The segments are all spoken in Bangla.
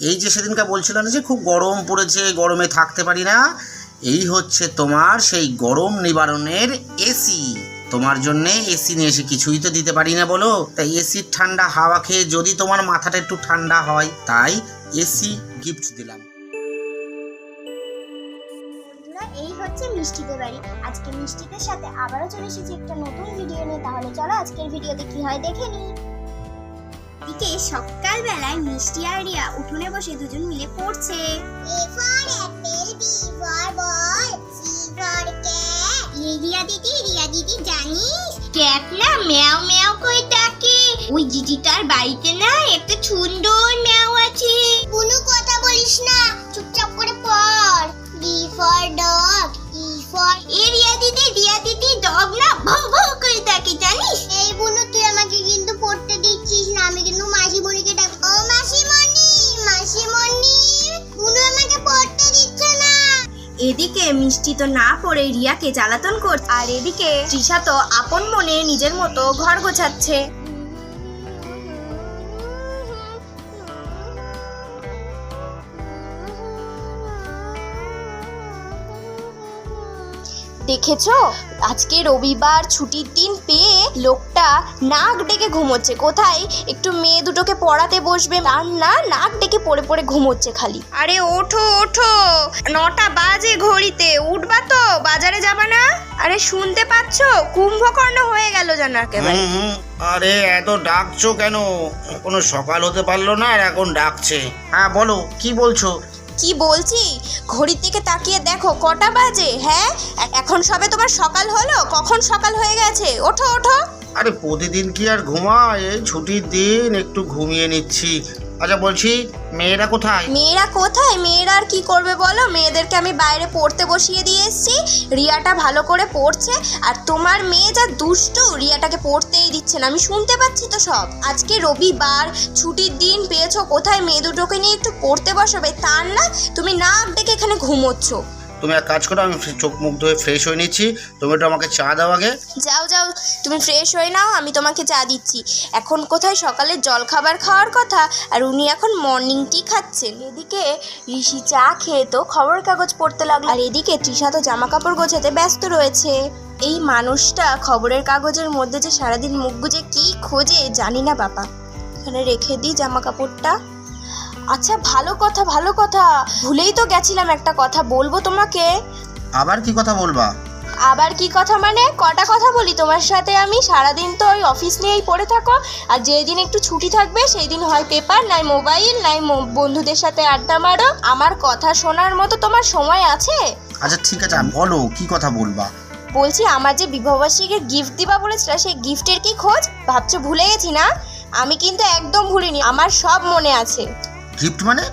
এই যে সেদিনকে বলছিল না যে খুব গরম পড়েছে, গরমে থাকতে পারি না। এই হচ্ছে তোমার সেই গরম নিবারণের এসি তোমার জন্যে এসি নিয়ে এসে কিছুই তো দিতে পারি না বলো। তাই এসির ঠান্ডা হাওয়া খেয়ে যদি তোমার মাথাটা একটু ঠান্ডা হয়, তাই এসি গিফট দিলাম। এই হচ্ছে মিষ্টিদের বাড়ি। আজকে মিষ্টিদের সাথে আবারও চলে এসেছি একটা নতুন ভিডিও নিয়ে। তাহলে চলো আজকের ভিডিওতে কি হয় দেখে নিই। এদিকে সকালবেলায় মিষ্টি আর রিয়া উঠোনে বসে দুজন মিলে পড়ছে। রিয়া দিদি রিয়া দিদি জানিস? ক্যাট না ম্যাও ম্যাও কই ডাকে ওই দিদিটার বাড়িতে না একটা সুন্দর ম্যাও এদিকে মিষ্টি তো না পড়ে রিয়াকে জ্বালাতন করছে আর এদিকে তৃষা তো আপন মনে নিজের মতো ঘর গোছাচ্ছে। দেখেছ? আজকে রবিবার ছুটির দিন পেয়ে লোকটা নাক ডেকে ঘুমোচ্ছে। কোথায়? একটু মেয়ে দুটোকে পড়াতে বসবে। আর না নাক ডেকে পড়ে পড়ে ঘুমোচ্ছে খালি। আরে ওঠো ওঠো। নটা বাজে ঘড়িতে। উঠবা তো? বাজারে যাবা না? আরে শুনতে পাচ্ছো? কুম্ভকর্ণ হয়ে গেল যেন একেবারে। আরে এত ডাকছো কেন? কোনো সকাল হতে পারল না আর এখন ডাকছে। হ্যাঁ বলো কি বলছো? কি বলছি? ঘড়ির দিকে তাকিয়ে দেখো, কটা বাজে হ্যাঁ? এখন সবে তোমার সকাল হলো? কখন সকাল হয়ে গেছে? ওঠো ওঠো। আরে প্রতিদিন কি আর ঘুমায়? এই ছুটির দিন একটু ঘুমিয়ে নিচ্ছি। আচ্ছা বলছি, মেয়েরা কোথায়? মেয়েরা কোথায়? মেয়েরা আর কি করবে বলো? মেয়েদেরকে আমি বাইরে পড়তে বসিয়ে দিয়ে এসেছি। রিয়াটা ভালো করে পড়ছে। আর তোমার মেয়ে যা দুষ্টু, রিয়াটাকে পড়তেই দিচ্ছে না। আমি শুনতে পাচ্ছি তো সব। আজকে রবিবার, ছুটির দিন পেয়েছ কোথায়? মেয়ে দুটোকে নিয়ে একটু পড়তে বসাবে? তার না, তুমি না ডেকে এখানে ঘুমোচ্ছ। তুমি এক কাজ করো, আমি চোখ মুখ ধুয়ে ফ্রেশ হয়ে নিচ্ছি। তুমি একটু আমাকে চা দাও আগে। যাও যাও, তুমি ফ্রেশ হয়ে নাও, আমি তোমাকে চা দিচ্ছি। এখন কোথায় সকালে জল খাবার খাওয়ার কথা? আর উনি এখন মর্নিং টি খাচ্ছেন। এদিকে ঋষি চা খেয়ে তো খবরের কাগজ পড়তে লাগল। আর এদিকে তৃষা তো জামা কাপড় গোছাতে ব্যস্ত রয়েছে। এই মানুষটা খবরের কাগজের মধ্যে যে সারাদিন মুখ গুজে কি খোঁজে, জানি না বাবা। এখানে রেখে দিই জামা কাপড়টা আচ্ছা ভালো কথা ভালো কথা। ভুলেই তো গেছিলাম একটা কথা বলব তোমাকে? আবার কি কথা বলবা? আবার কি কথা মানে? কটা কথা বলি তোমার সাথে আমি? সারাদিন তো ওই অফিস নিয়েই পড়ে থাকো। আর যেই দিন একটু ছুটি থাকবে সেই দিন হয় পেপার নাই মোবাইল নাই বন্ধুদের সাথে আড্ডা মারো। আমার কথা শোনার মতো তোমার সময় আছে? আচ্ছা ঠিক আছে বলো কি কথা বলবা? বলছি আমার যে বিবাহবার্ষিকীর গিফট দিবা বলেছিল সেই গিফটের কি খোঁজ? ভাবছ ভুলে গেছি না? আমি কিন্তু একদম ভুলিনি আমার সব মনে আছে। গিফট মানে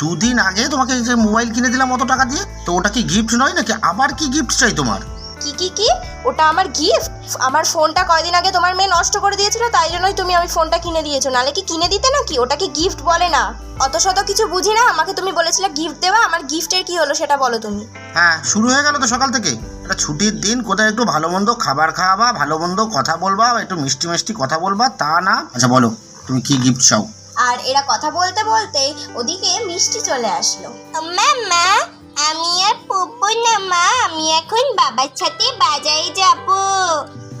দুদিন আগে তোমাকে যে মোবাইল কিনে দিলাম অত টাকা দিয়ে তো ওটা কি গিফট নয় নাকি আবার কি গিফট চাই তোমার? কি কি কি? ওটা আমার গিফট আমার ফোনটা কয়দিন আগে তোমার মেয়ে নষ্ট করে দিয়েছিল তাই জন্যই তুমি আমি ফোনটা কিনে দিয়েছ। নালে কি কিনে দিতে নাকি? ওটাকে গিফট বলে না? অত শত কিছু বুঝি না আমাকে তুমি বলেছিলে গিফট দেবা আমার গিফটের কি হলো সেটা বলো তুমি। হ্যাঁ শুরু হয়ে গেল তো সকাল থেকে। এটা ছুটির দিন কোথায় একটু ভালো মন্দ খাবার খাওয়াবা ভালো মন্দ কথা বলবা একটু মিষ্টি মিষ্টি কথা বলবা তা না। আচ্ছা বলো তুমি কি গিফট চাও? আর এরা কথা বলতে বলতে ওদিকে মিষ্টি চলে আসলো। মামা, আমি আর পুপু না মা, আমি এখন বাবার সাথে বাজারে যাব।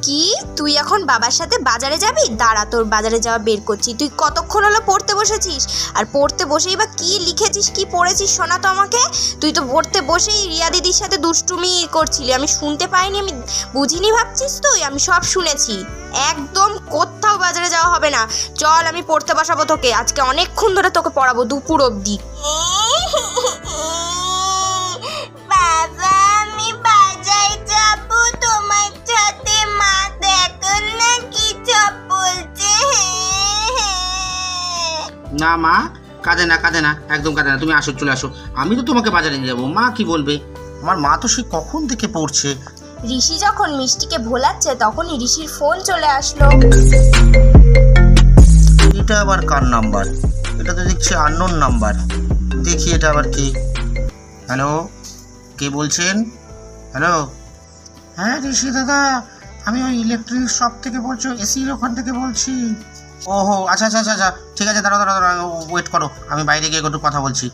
কি? তুই এখন বাবার সাথে বাজারে যাবি? দাঁড়া, তোর বাজারে যাওয়া বের করছি। তুই কতক্ষণ হলো পড়তে বসেছিস? আর পড়তে বসেই বা কি লিখেছিস, কি পড়েছিস শোনা তো আমাকে? তুই তো পড়তে বসেই রিয়া দিদির সাথে দুষ্টুমি করছিলি। আমি শুনতে পাইনি, আমি বুঝিনি ভাবছিস তুই? আমি সব শুনেছি। একদম কোথাও বাজারে যাওয়া হবে না। চল, আমি পড়তে বসাবো তোকে। আজকে অনেকক্ষণ ধরে তোকে পড়াবো দুপুর অবধি। না মা কাঁদে না কাঁদে না একদম কাঁদে না তুমি আসো চলে আসো। আমি তো তোমাকে বাজারে নিয়ে যাব। মা কি বলবে? আমার মা তো সে কখন থেকে পড়ছে? ঋষি যখন মিষ্টিকে ভোলাচ্ছে তখনই ঋষির ফোন চলে আসলো। এটা আবার কার নাম্বার? এটা তো দেখছি আননোন নাম্বার। দেখি এটা আবার কি। হ্যালো? কে বলছেন? হ্যালো? হ্যাঁ ঋষি দাদা আমি ওই ইলেকট্রিক শপ থেকে বলছি এসির ওখান থেকে বলছি। ওহো আচ্ছা আচ্ছা আচ্ছা আচ্ছা। ঠিক আছে, দাঁড়াও দাঁড়াও দাঁড়াও ওয়েট করো। আমি বাইরে গিয়ে একটু কথা বলছি।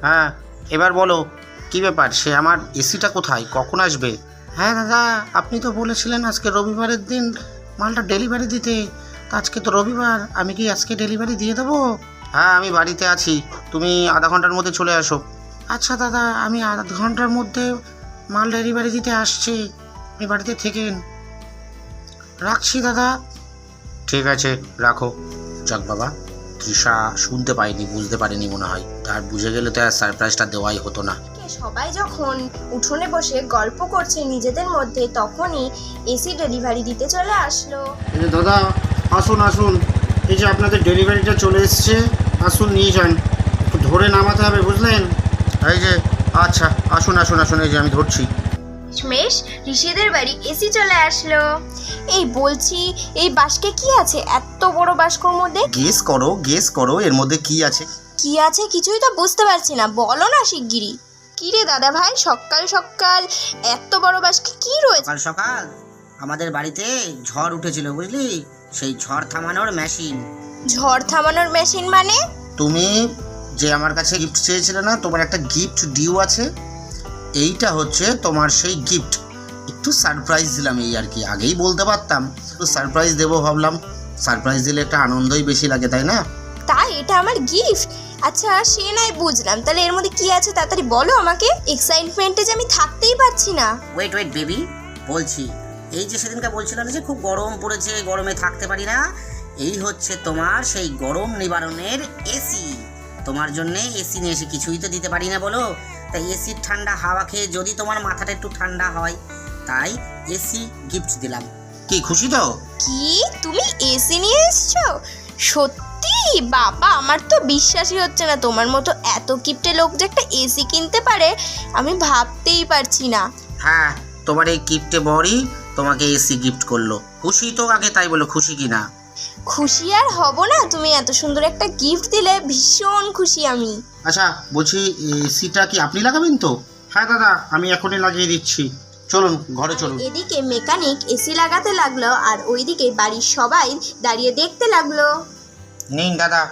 হ্যাঁ এবার বলো, কি ব্যাপার? সে আমার এসিটা কোথায়? কখন আসবে? হ্যাঁ দাদা, আপনি তো বলেছিলেন আজকে রবিবারের দিন মালটা ডেলিভারি দিতে। আজকে তো রবিবার, আমি কি আজকে ডেলিভারি দিয়ে দেবো? হ্যাঁ আমি বাড়িতে আছি। তুমি আধা ঘণ্টার মধ্যে চলে আসো। আচ্ছা দাদা, আমি আধ ঘণ্টার মধ্যে মাল ডেলিভারি দিতে আসছি। আপনি বাড়িতে থেকেন। রাখছি, দাদা। ঠিক আছে রাখো। যাক বাবা তৃষা শুনতে পাইনি বুঝতে পারেনি মনে হয়। তার বুঝে গেলে তো আর সারপ্রাইজটা দেওয়াই হতো না। সবাই যখন উঠোনে বসে গল্প করছে নিজেদের মধ্যে তখনই এসি ডেলিভারি দিতে চলে আসলো। এই দাদা আসুন আসুন। এই যে আপনাদের ডেলিভারিটা চলে এসছে আসুন নিয়ে যান। ধরে নামাতে হবে বুঝলেন? এই যে আচ্ছা আসুন আসুন আসুন এই যে আমি ধরছি। শেষমেশ ঋষিদের বাড়ি এসি চলে আসলো। এই বলছি এই বাসকে কি আছে? এত বড় বাস্কর মধ্যে? গেস করো গেস করো এর মধ্যে কি আছে? কি আছে কিছুই তো বুঝতে পারছি না বলো না শিগগিরি কি রে দাদা ভাই সকাল সকাল এত বড় বাসকে কি রয়েছে? সকাল সকাল আমাদের বাড়িতে ঝড় উঠেছিল বুঝলি? সেই ঝড় থামানোর মেশিন ঝড় থামানোর মেশিন মানে? তুমি যে আমার কাছে গিফট চেয়েছিলে না তোমার একটা গিফট ডিউ আছে। এইটা হচ্ছে তোমার সেই গিফট একটু সারপ্রাইজ দিলাম এই আর কি আগেই বলতে পারতাম। একটু সারপ্রাইজ দেবো ভাবলাম। সারপ্রাইজ দিলে একটা আনন্দই বেশি লাগে তাই না? তাই? এটা আমার গিফট আচ্ছা সে নাই বুঝলাম। তাহলে এর মধ্যে কি আছে তাড়াতাড়ি বলো আমাকে? এক্সাইটমেন্টে যে আমি থাকতেই পারছি না। ওয়েট ওয়েট বেবি বলছি। এই যে সেদিনকে বলছিলাম যে খুব গরম পড়েছে গরমে থাকতে পারি না। এই হচ্ছে তোমার সেই গরম নিবারণের এসি তোমার জন্য এসি নিয়ে এসে কিছুই তো দিতে পারি না বলো। তাই এসির ঠান্ডা হাওয়া খেয়ে যদি তোমার মাথাটা একটু ঠান্ডা হয় তাই এসি গিফট দিলাম। কি খুশি তো? কি? তুমি এসি নিয়ে এসছো? সত্যি? বাবা আমার তো বিশ্বাসই হচ্ছে না। তোমার মতো এত কিপটে লোক যে একটা এসি কিনতে পারে আমি ভাবতেই পারছি না। হ্যাঁ তোমার এই গিফটে বরই তোমাকে এসি গিফট করল। খুশি তো আগে তাই বলো খুশি কি না খুশি আর হব না? তুমি এত সুন্দর একটা গিফট দিলে ভীষণ খুশি আমি। আচ্ছা বলছি এসিটা কি আপনি লাগাবেন তো? হ্যাঁ দাদা আমি এখনই লাগিয়ে দিচ্ছি। চলুন ঘরে চলুন। এদিকে মেকানিক এসি লাগাতে লাগল আর ওইদিকে বাড়ির সবাই দাঁড়িয়ে দেখতে লাগল। নিন দাদা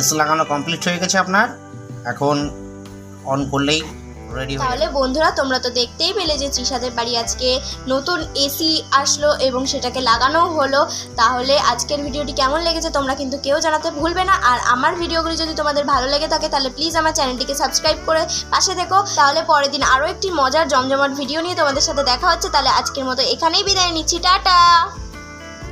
এসি লাগানো কমপ্লিট হয়ে গেছে আপনার। এখন অন করলেই রেডি তাহলে বন্ধুরা তোমরা তো দেখতেই পেলে যে তৃষাদের বাড়ি আজকে নতুন এসি আসলো এবং সেটাকে লাগানো হলো। তাহলে আজকের ভিডিওটি কেমন লেগেছে তোমরা কিন্তু কেউ জানাতে ভুলবে না। আর আমার ভিডিওগুলি যদি তোমাদের ভালো লেগে থাকে তাহলে প্লিজ আমার চ্যানেলটিকে সাবস্ক্রাইব করে পাশে দেখো তাহলে পরের দিন আরও একটি মজার জমজমাট ভিডিও নিয়ে তোমাদের সাথে দেখা হচ্ছে। তাহলে আজকের মতো এখানেই বিদায় নিচ্ছি। টাটা!